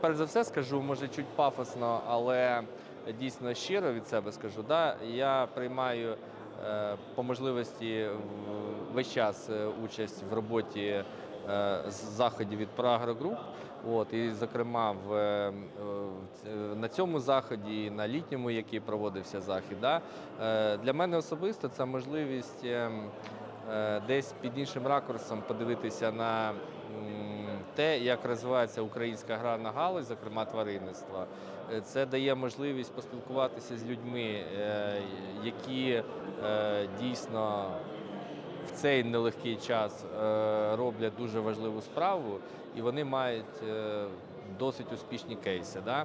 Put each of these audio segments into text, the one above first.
перш за все скажу, може чуть пафосно, але дійсно щиро від себе скажу. Да, я приймаю е, по можливості весь час е, участь в роботі е, заходів від Прогрогруп. От, і, зокрема, в, на цьому заході, і на літньому, який проводився захід. Да, для мене особисто це можливість е, е, десь під іншим ракурсом подивитися на те, як розвивається українська аграрна галузь, зокрема тваринництво. Е, Це дає можливість поспілкуватися з людьми, е, які е, дійсно в цей нелегкий час роблять дуже важливу справу, і вони мають досить успішні кейси. Да?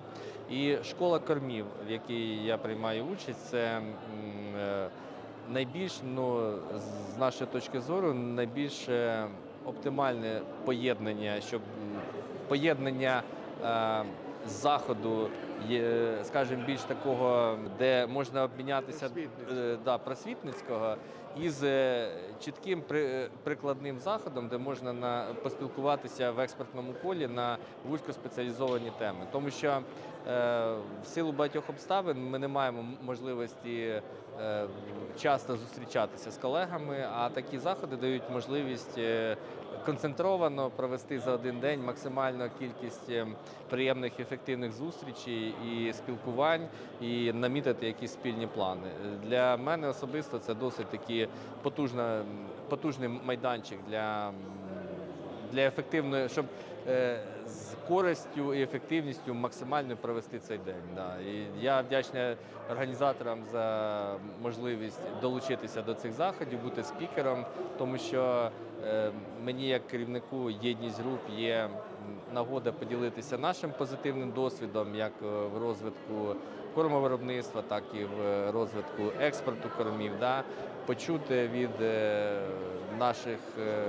І школа кормів, в якій я приймаю участь, це найбільш, ну, з нашої точки зору, найбільш е, оптимальне поєднання, щоб поєднання е, заходу, є, скажімо, більш такого, де можна обмінятися е, да, просвітницького із е, чітким при- прикладним заходом, де можна на, поспілкуватися в експертному колі на вузькоспеціалізовані теми. Тому що е, в силу багатьох обставин ми не маємо можливості е, часто зустрічатися з колегами, а такі заходи дають можливість е, концентровано провести за один день максимальну кількість е, приємних ефективних зустрічей і спілкувань, і намітити якісь спільні плани. Для мене особисто це досить таки потужний майданчик для, для ефективної, щоб е, з користю і ефективністю максимально провести цей день. Да. І я вдячний організаторам за можливість долучитися до цих заходів, бути спікером, тому що е, мені, як керівнику єдність груп, є нагода поділитися нашим позитивним досвідом, як е, в розвитку кормовиробництва, так і в розвитку експорту кормів. Да? Почути від е, наших е,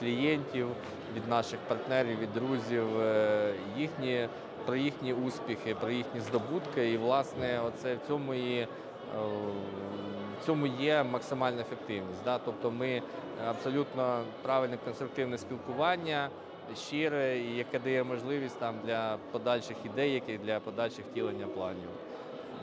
клієнтів, від наших партнерів, від друзів е, їхні про їхні успіхи, про їхні здобутки. І, власне, оце в цьому і е, в цьому є максимальна ефективність. Да? Тобто ми абсолютно правильне конструктивне спілкування, щире, і яке дає можливість там для подальших ідей, які для подальших втілення планів.